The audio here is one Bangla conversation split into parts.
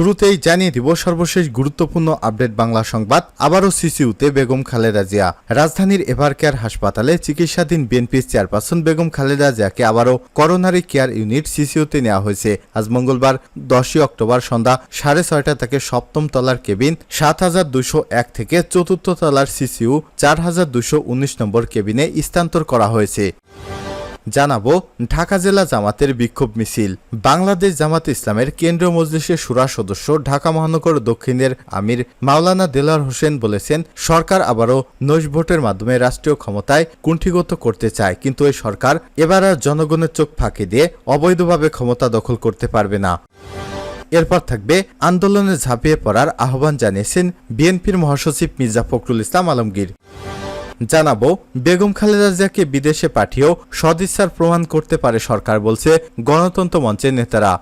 শুরুতেই জানিয়ে দিব সর্বশেষ গুরুত্বপূর্ণ আপডেট বাংলা সংবাদ। আবারও সিসিউতে বেগম খালেদা জিয়া। রাজধানীর এভার কেয়ার হাসপাতালে চিকিৎসাধীন বিএনপির চেয়ারপারসন বেগম খালেদা জিয়াকে আবারও করোনারি কেয়ার ইউনিট সিসিউতে নেওয়া হয়েছে। আজ মঙ্গলবার, দশই অক্টোবর সন্ধ্যা সাড়ে ছয়টা থেকে সপ্তম তলার কেবিন, সাত হাজার দুশো এক থেকে চতুর্থ তলার সিসিউ, চার হাজার দুশো উনিশ নম্বর কেবিনে স্থানান্তর করা হয়েছে। জানাব ঢাকা জেলা জামাতের বিক্ষোভ মিছিল। বাংলাদেশ জামাত ইসলামের কেন্দ্রীয় মজলিসের সুরা সদস্য ঢাকা মহানগর দক্ষিণের আমির মাওলানা দেলার হোসেন বলেছেন, সরকার আবারও নৈশ ভোটের মাধ্যমে রাষ্ট্রীয় ক্ষমতায় কুণ্ঠিগত করতে চায়, কিন্তু এই সরকার এবার আর জনগণের চোখ ফাঁকি দিয়ে অবৈধভাবে ক্ষমতা দখল করতে পারবে না। এরপর থাকবে আন্দোলনে ঝাঁপিয়ে পড়ার আহ্বান জানিয়েছেন বিএনপির মহাসচিব মির্জা ফখরুল ইসলাম আলমগীর। জানাব, বেগম খালেদা জিয়াকে বিদেশে পাঠিয়েও সদিচ্ছার প্রমাণ করতে পারে সরকার বলছে গণতন্ত্র মঞ্চের নেতারা।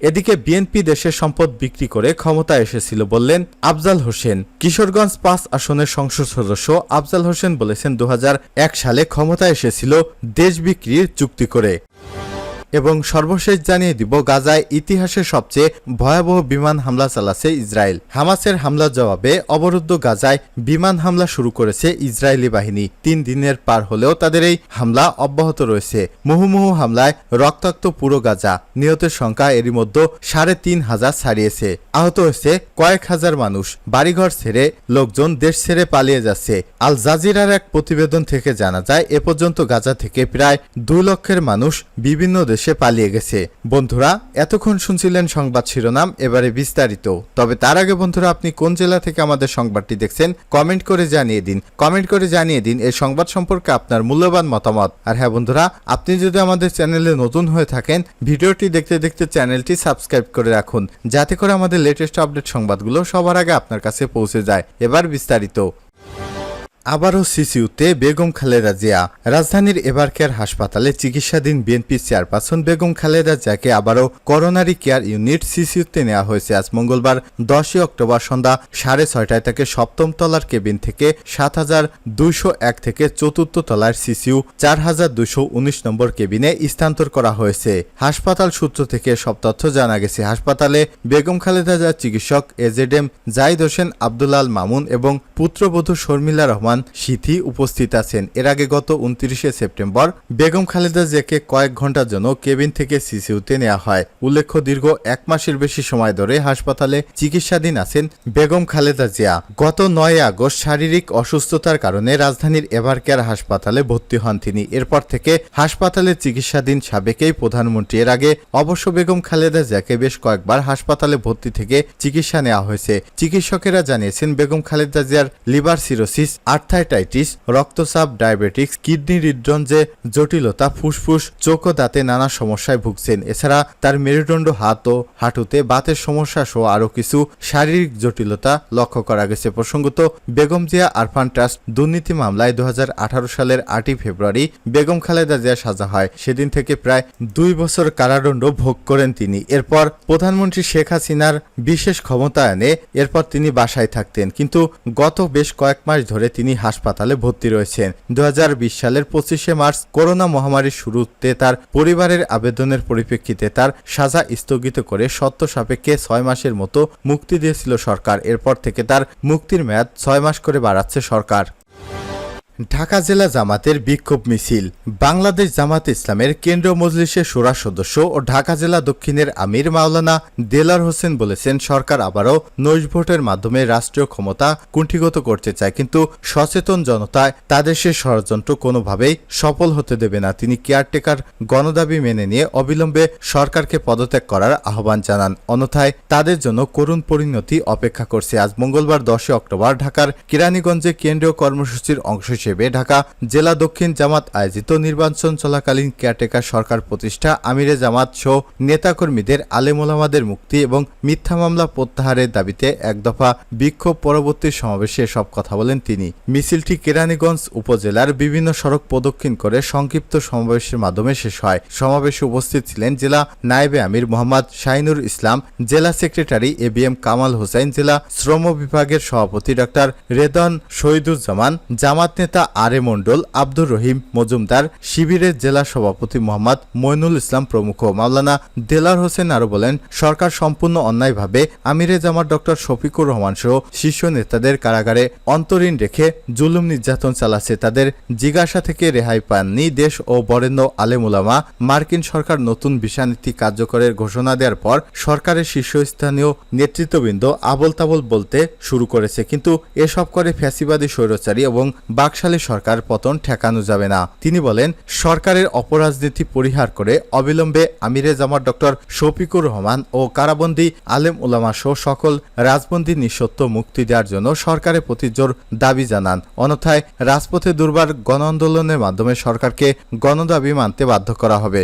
এদিকে বিএনপি দেশের সম্পদ বিক্রি করে ক্ষমতায় এসেছিল বললেন আফজাল হোসেন। কিশোরগঞ্জ পাঁচ আসনের সংসদ সদস্য আফজাল হোসেন বলেছেন দু হাজার এক সালে ক্ষমতায় এসেছিল দেশ বিক্রির চুক্তি করে। এবং সর্বশেষ জানিয়ে দিব, গাজায় ইতিহাসের সবচেয়ে ভয়াবহ বিমান হামলা চালাচ্ছে ইসরায়েল। হামাসের হামলার জবাবে অবরুদ্ধ গাজায় বিমান হামলা শুরু করেছে ইসরায়েলি বাহিনী। তিন দিনের পার হলেও তাদের এই হামলা অব্যাহত রয়েছে। মুহুমুহু হামলায় রক্তাক্ত পুরো গাজা, নিহতের সংখ্যা এরই মধ্যে সাড়ে তিন হাজার ছাড়িয়েছে। আহত হয়েছে কয়েক হাজার মানুষ। বাড়িঘর ছেড়ে লোকজন দেশ ছেড়ে পালিয়ে যাচ্ছে। আল জাজিরার এক প্রতিবেদন থেকে জানা যায়, এ পর্যন্ত গাজা থেকে প্রায় দুই লক্ষের মানুষ বিভিন্ন দেশে পালিয়ে গেছে। বন্ধুরা, এতক্ষণ শুনছিলেন সংবাদ শিরোনাম, এবারে বিস্তারিত। তবে তার আগে বন্ধুরা, আপনি কোন জেলা থেকে আমাদের সংবাদটি দেখছেন, কমেন্ট করে জানিয়ে দিন। কমেন্ট করে জানিয়ে দিন এই সংবাদ সম্পর্কে আপনার মূল্যবান মতামত। আর হ্যাঁ বন্ধুরা, আপনি যদি আমাদের চ্যানেলে নতুন হয়ে থাকেন, ভিডিওটি দেখতে দেখতে চ্যানেলটি সাবস্ক্রাইব করে রাখুন, যাতে করে আমাদের লেটেস্ট আপডেট সংবাদগুলো সবার আগে আপনার কাছে পৌঁছে যায়। এবার বিস্তারিত। আবারও সিসিউতে বেগম খালেদা জিয়া। রাজধানীর এবারকেয়ার হাসপাতালে চিকিৎসাধীন বিএনপি চেয়ারপারসন বেগম খালেদা জিয়াকে আবারও করোনারি কেয়ার ইউনিট সিসিউতে নেওয়া হয়েছে আজ মঙ্গলবার, দশই অক্টোবর সন্ধ্যা সাড়ে ছয়টায় তাকে সপ্তম তলার কেবিন থেকে সাত হাজার দুইশো এক থেকে চতুর্থ তলার সিসিউ, চার হাজার দুশো উনিশ নম্বর কেবিনে স্থানান্তর করা হয়েছে। হাসপাতাল সূত্র থেকে সব তথ্য জানা গেছে, হাসপাতালে বেগম খালেদা জিয়ার চিকিৎসক এজেডএম জাহিদ হোসেন আব্দুলাল মামুন এবং পুত্রবধূ শর্মিলা রহমান সিথি উপস্থিত আছেন। এর আগে গত উনত্রিশে সেপ্টেম্বর বেগম খালেদা জিয়াকে কয়েক ঘণ্টার জন্য কেবিন থেকে সিসিউতে নেওয়া হয়। উল্লেখ্য, দীর্ঘ এক মাসের বেশি সময় ধরে হাসপাতালে চিকিৎসাধীন আছেন বেগম খালেদা জিয়া। গত নয় আগস্ট শারীরিক অসুস্থতার কারণে রাজধানীর এভারকেয়ার হাসপাতালে ভর্তি হন তিনি। এরপর থেকে হাসপাতালে চিকিৎসাধীন সাবেকেই প্রধানমন্ত্রী। এর আগে অবশ্য বেগম খালেদা জিয়াকে বেশ কয়েকবার হাসপাতালে ভর্তি থেকে চিকিৎসা নেওয়া হয়েছে। চিকিৎসকেরা জানিয়েছেন, বেগম খালেদা জিয়ার লিভার সিরোসিস আর্থাইটাইটিস রক্তচাপ ডায়াবেটিক্স কিডনি হৃদযন্ত্রে জটিলতা, ফুসফুস চোখ ও দাঁতে নানা সমস্যায় ভুগছেন। এছাড়া তার মেরুদণ্ড হাত ও হাঁটুতে বাতের সমস্যা সহ আরও কিছু শারীরিক জটিলতা লক্ষ্য করা গেছে। প্রসঙ্গত, বেগম জিয়া আরফান ট্রাস্ট দুর্নীতি মামলায় দু সালের আটই ফেব্রুয়ারি বেগম খালেদা জিয়া সাজা হয়। সেদিন থেকে প্রায় দুই বছর কারাদণ্ড ভোগ করেন তিনি। এরপর প্রধানমন্ত্রী শেখ হাসিনার বিশেষ ক্ষমতায়নে এরপর তিনি বাসায় থাকতেন। কিন্তু গত বেশ কয়েক মাস ধরে তিনি হাসপাতালে ভর্তি রয়েছেন। দু হাজার বিশ সালের পঁচিশে মার্চ করোনা মহামারীর শুরুতে তার পরিবারের আবেদনের পরিপ্রেক্ষিতে তার সাজা স্থগিত করে সত্য সাপেক্ষে ছয় মাসের মতো মুক্তি দিয়েছিল সরকার। এরপর থেকে তার মুক্তির মেয়াদ ছয় মাস করে বাড়াচ্ছে সরকার। ঢাকা জেলা জামাতের বিক্ষোভ মিছিল। বাংলাদেশ জামাত ইসলামের কেন্দ্রীয় মজলিসের সুরা সদস্য ও ঢাকা জেলা দক্ষিণের আমির মাওলানা দেলার হোসেন বলেছেন, সরকার আবারও নৈশ ভোটের মাধ্যমে রাষ্ট্রীয় ক্ষমতা কুণ্ঠিগত করতে চায়, কিন্তু সচেতন জনতায় তাদের সে ষড়যন্ত্র কোনোভাবেই সফল হতে দেবে না। তিনি কেয়ারটেকার গণদাবি মেনে নিয়ে অবিলম্বে সরকারকে পদত্যাগ করার আহ্বান জানান। অন্যথায় তাদের জন্য করুণ পরিণতি অপেক্ষা করছে। আজ মঙ্গলবার দশই অক্টোবর ঢাকার কেরানীগঞ্জে কেন্দ্রীয় কর্মসূচির অংশ হিসেবে ঢাকা জেলা দক্ষিণ জামাত আয়োজিত নির্বাচন চলাকালীন কেয়ারটেকার সরকার প্রতিষ্ঠা, আমিরে জামাত সহ নেতাকর্মীদের আলেমোলামাদের মুক্তি এবং মিথ্যা মামলা প্রত্যাহারের দাবিতে এক দফা বিক্ষোভ পরবর্তী সমাবেশে সব কথা বলেন তিনি। মিছিলটি কেরানীগঞ্জ উপজেলার বিভিন্ন সড়ক প্রদক্ষিণ করে সংক্ষিপ্ত সমাবেশের মাধ্যমে শেষ হয়। সমাবেশে উপস্থিত ছিলেন জেলা নায়েবে আমির মোহাম্মদ শাহিনুর ইসলাম, জেলা secretary A B M Kamal Hossain, জেলা শ্রম বিভাগের সভাপতি ডক্টর রেদন শহীদুজ্জামান, জামাত নেতা নেতা আর এ মণ্ডল আব্দুর রহিম মজুমদার, শিবিরের জেলা সভাপতি মোহাম্মদ মইনুল ইসলাম প্রমুখ। মাওলানা দেলার হোসেন আরও বলেন, সরকার সম্পূর্ণ অন্যায়ভাবে আমিরে জামাত ডক্টর শফিকুর রহমান সহ শীর্ষ নেতাদের কারাগারে অন্তরীণ রেখে জুলুম নির্যাতন চালাচ্ছে তাদের জিজ্ঞাসা থেকে রেহাই পাননি দেশ ও বরেণ্য আলেমুলামা মার্কিন সরকার নতুন ভিসানীতি কার্যকরের ঘোষণা দেওয়ার পর সরকারের শীর্ষস্থানীয় নেতৃত্ববৃন্দ আবল তাবল বলতে শুরু করেছে। কিন্তু এসব করে ফ্যাসিবাদী স্বৈরচারী এবং বাকশালী সরকার পতন ঠেকানো যাবে না। তিনি বলেন, সরকারের অপরাজনীতি পরিহার করে অবিলম্বে আমিরে জামাত ডক্টর শফিকুর রহমান ও কারাবন্দি আলেম উলামা সহ সকল রাজবন্দী নিঃসত্ব মুক্তি দেওয়ার জন্য সরকারের প্রতি জোর দাবি জানান। অন্যথায় রাজপথে দুর্বার গণ আন্দোলনের মাধ্যমে সরকারকে গণদাবি মানতে বাধ্য করা হবে।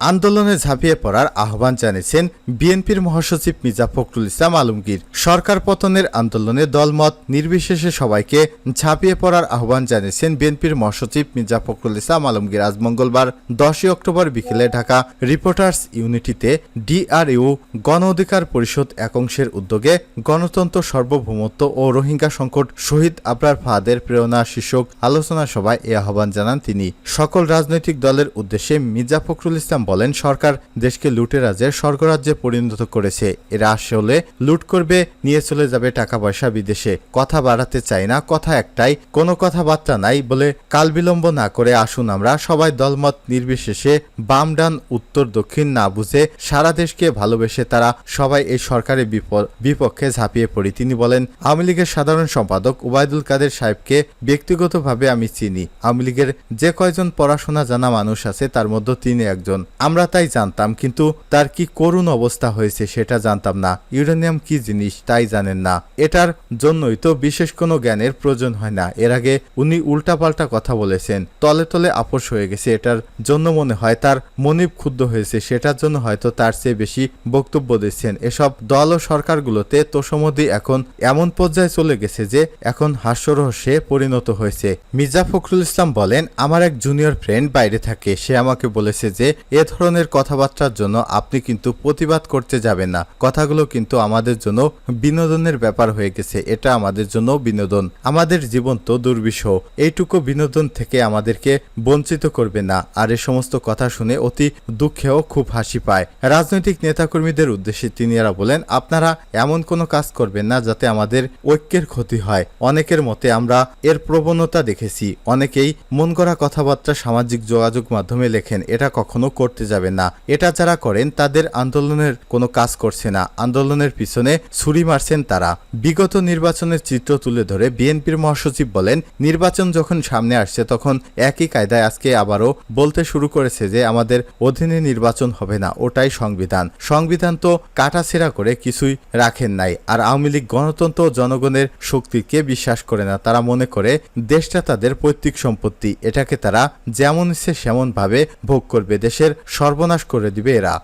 আন্দোলনে ঝাঁপিয়ে পড়ার আহ্বান জানিয়েছেন বিএনপির মহাসচিব মির্জা ফখরুল ইসলাম আলমগীর। সরকার পতনের আন্দোলনে দলমত নির্বিশেষে সবাইকে ঝাঁপিয়ে পড়ার আহ্বান জানিয়েছেন বিএনপির মহাসচিব মির্জা ফখরুল ইসলাম আলমগীর। আজ মঙ্গলবার, দশই অক্টোবর বিকেলে ঢাকা রিপোর্টার্স ইউনিটিতে ডিআরইউ গণ অধিকার পরিষদ একাংশের উদ্যোগে গণতন্ত্র সার্বভৌমত্ব ও রোহিঙ্গা সংকট শহীদ আবরার ফাহাদের প্রেরণা শীর্ষক আলোচনা সভায় এ আহ্বান জানান তিনি। সকল রাজনৈতিক দলের উদ্দেশ্যে মির্জা ফখরুল ইসলাম বলেন, সরকার দেশকে লুটে রাজ্যের স্বর্গরাজ্যে পরিণত করেছে। এরা আসলে লুট করবে, নিয়ে চলে যাবে টাকা পয়সা বিদেশে। কথা বাড়াতে চাই না, কথা একটাই, কোনো কথাবার্তা নাই বলে কাল বিলম্ব না করে আসুন আমরা সবাই দলমত নির্বিশেষে বাম ডান, উত্তর দক্ষিণ না বুঝে সারা দেশকে ভালোবেসে তারা সবাই এই সরকারের বিপ- বিপক্ষে ঝাঁপিয়ে পড়ি। তিনি বলেন, আওয়ামী লীগের সাধারণ সম্পাদক ওবায়দুল কাদের সাহেবকে ব্যক্তিগতভাবে আমি চিনি। আওয়ামী লীগের যে কয়জন পড়াশোনা জানা মানুষ আছে, তার মধ্যে তিনি একজন। আমরা তাই জানতাম, কিন্তু তার কি করুণ অবস্থা হয়েছে সেটা জানতাম না। ইউরেনিয়াম কি জিনিস তাই জানেন না। এটার জন্যই তো বিশেষ কোনো জ্ঞানের প্রয়োজন হয় না। এর আগে উনি উল্টাপাল্টা কথা বলেছেন। তলে তলে আপোষ হয়ে গেছে। এটার জন্য মনে হয় তার মনিব ক্ষুব্ধ হয়েছে। সেটার জন্য হয়তো তার চেয়ে বেশি বক্তব্য দিচ্ছেন। এসব দল ও সরকারগুলোতে তোষমদি এখন এমন পর্যায়ে চলে গেছে যে এখন হাস্যরহস্যে পরিণত হয়েছে। মির্জা ফখরুল ইসলাম বলেন, আমার এক জুনিয়র ফ্রেন্ড বাইরে থাকে। সে আমাকে বলেছে যে, এ ধরনের কথাবার্তার জন্য আপনি কিন্তু প্রতিবাদ করতে যাবেন না। কথাগুলো কিন্তু আমাদের জন্য বিনোদনের ব্যাপার হয়ে গেছে। এটা আমাদের জন্য বিনোদন। আমাদের জীবন তো দুর্বিষহ। এইটুকু বিনোদন থেকে আমাদেরকে বঞ্চিত করবে না। আর এ সমস্ত কথা শুনে অতি দুঃখেও খুব হাসি পায়। রাজনৈতিক নেতাকর্মীদের উদ্দেশ্যে তিনি এরা বলেন, আপনারা এমন কোনো কাজ করবেন না যাতে আমাদের ঐক্যের ক্ষতি হয়। অনেকের মতে আমরা এর প্রবণতা দেখেছি। অনেকেই মন করা কথাবার্তা, সামাজিক যোগাযোগ মাধ্যমে লেখেন। এটা কখনো করতে যাবেন না। এটা যারা করেন, তাদের আন্দোলনের কোনো কাজ করছে না। আন্দোলনের পিছনে ছুরি মারছেন তারা। বিগত নির্বাচনের চিত্র তুলে ধরে বিএনপির মহাসচিব বলেন, নির্বাচন যখন সামনে আসছে, তখন একই কায়দায় আজকে আবারও বলতে শুরু করেছে যে, আমাদের অধীনে নির্বাচন হবে না। ওটাই সংবিধান। সংবিধান তো কাটাছেড়া করে কিছুই রাখেন নাই। আর আওয়ামী লীগ গণতন্ত্র জনগণের শক্তিকে বিশ্বাস করে না। তারা মনে করে, দেশটা তাদের পৈতৃক সম্পত্তি। এটাকে তারা যেমন ইচ্ছে সেমন ভাবে ভোগ করবে। দেশের সর্বনাশ করে দিবে এরা।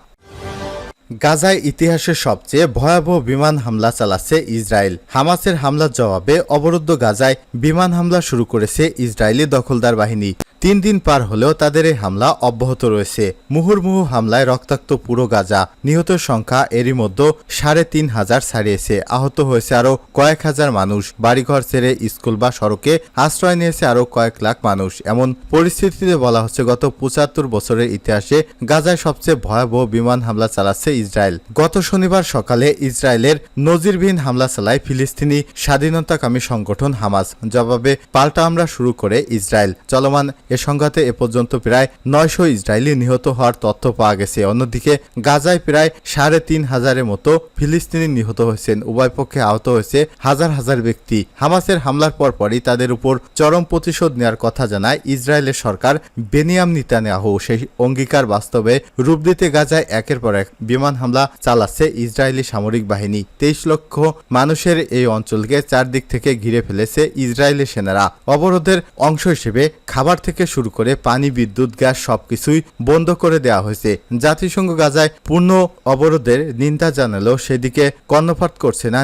গাজায় ইতিহাসের সবচেয়ে ভয়াবহ বিমান হামলা চালাচ্ছে ইসরায়েল। হামাসের হামলার জবাবে অবরুদ্ধ গাজায় বিমান হামলা শুরু করেছে ইসরায়েলি দখলদার বাহিনী। তিন দিন পার হলেও তাদের এই হামলা অব্যাহত রয়েছে। মুহুর্মুহু হামলায় রক্তাক্ত পুরো গাজা। নিহত সংখ্যা এরই মধ্যে সাড়ে তিন হাজার ছাড়িয়েছে। আহত হয়েছে আরও কয়েক হাজার মানুষ। বাড়িঘর ছেড়ে স্কুল বা সড়কে আশ্রয় নিয়েছে আরও কয়েক লাখ মানুষ। এমন পরিস্থিতিতে বলা হচ্ছে, গত পঁচাত্তর বছরের ইতিহাসে গাজায় সবচেয়ে ভয়াবহ বিমান হামলা চালাচ্ছে ইসরায়েল। গত শনিবার সকালে ইসরায়েলের নজিরবিহীন হামলা চালায় ফিলিস্তিনি স্বাধীনতাকামী সংগঠন হামাস। জবাবে পাল্টা আমরা শুরু করে ইসরায়েল। চলমান এ সংঘাতে এ পর্যন্ত প্রায় নয়শো ইসরায়েলি নিহত হওয়ার তথ্য পাওয়া গেছে। অন্যদিকে, গাজায় প্রায় সাড়ে তিন হাজারের মতো ফিলিস্তিনি নিহত হয়েছেন। উভয় পক্ষে আহত হয়েছে হাজার হাজার ব্যক্তি। হামাসের হামলার পরপরই তাদের উপর চরম প্রতিশোধ নেওয়ার কথা জানায় ইসরায়েলের সরকার বেনিয়াম নিতানিয়াহু। সেই অঙ্গীকার বাস্তবে রূপ দিতে গাজায় একের পর এক বিমান হামলা চালাচ্ছে ইসরায়েলি সামরিক বাহিনী। তেইশ লক্ষ মানুষের এই অঞ্চলকে চারদিক থেকে ঘিরে ফেলেছে ইসরায়েলি সেনারা। অবরোধের অংশ হিসেবে খাবার থেকে থেকে শুরু করে পানি, বিদ্যুৎ, গ্যাস সবকিছুই বন্ধ করে দেওয়া হয়েছে। জাতিসংঘ গাজায় পূর্ণ অবরোধের নিন্দা জানালেও সেদিকে কর্ণপাত করছে না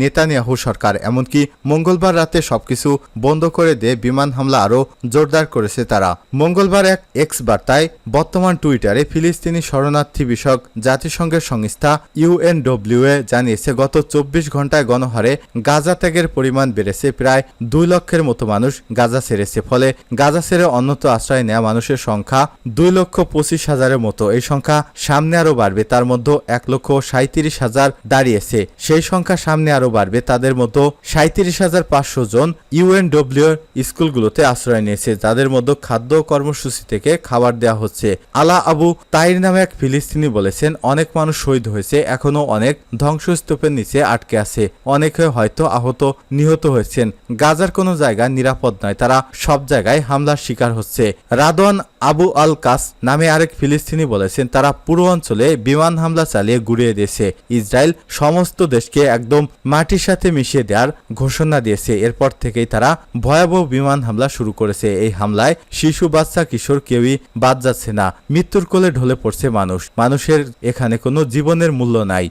নেতানিয়াহু সরকার। এমনকি মঙ্গলবার রাতে সবকিছু বন্ধ করে দিয়ে বিমান হামলা আরও জোরদার করেছে তারা। মঙ্গলবার এক এক্স বার্তায় বর্তমান টুইটারে ফিলিস্তিনি শরণার্থী বিষয়ক জাতিসংঘের সংস্থা ইউএনডব্লিউ এ জানিয়েছে, গত চব্বিশ ঘন্টায় গণহারে গাজা ত্যাগের পরিমাণ বেড়েছে। প্রায় দুই লক্ষের মতো মানুষ গাজা ছেড়েছে। ফলে গাজা ছেড়ে অন্যত্র আশ্রয় নেওয়া মানুষের সংখ্যা দুই লক্ষ পঁচিশ হাজারের মতো। এই সংখ্যা সামনে আরও বাড়বে, তার মধ্যে এক লক্ষ সাঁত্রিশ হাজার দাঁড়িয়েছে। সেই সংখ্যা সামনে আরও বাড়বে, তাদের মধ্যে সাঁত্রিশ হাজার পাঁচশো জন ইউএনডব্লিউ স্কুলগুলোতে আশ্রয় নিয়েছে, যাদের মধ্যে খাদ্য কর্মসূচি থেকে খাবার দেওয়া হচ্ছে। আলা আবু তাইর নামে এক ফিলিস্তিনি বলেছেন, অনেক মানুষ শহীদ হয়েছে এখনও অনেক ধ্বংসস্তূপের নিচে আটকে আছে। অনেকে হয়তো আহত, নিহত হয়েছেন। গাজার কোনো জায়গা নিরাপদ নয়, তারা সব জায়গায় হামলার শিকার হচ্ছে। রাদওয়ান আবু আল কাস নামে আরেক ফিলিস্তিনি বলেছেন, তারা পুরো অঞ্চলে বিমান হামলা চালিয়ে গুড়িয়ে দিয়েছে। ইসরায়েল সমস্ত দেশকে একদম মাটির সাথে মিশিয়ে দেওয়ার ঘোষণা দিয়েছে। এরপর থেকেই তারা ভয়াবহ বিমান হামলা শুরু করেছে। এই হামলায় শিশু, বাচ্চা, কিশোর কেউই বাদ যাচ্ছে না। মৃত্যুর কোলে ঢলে পড়ছে মানুষ। মানুষের এখানে কোনো জীবনের মূল্য নাই।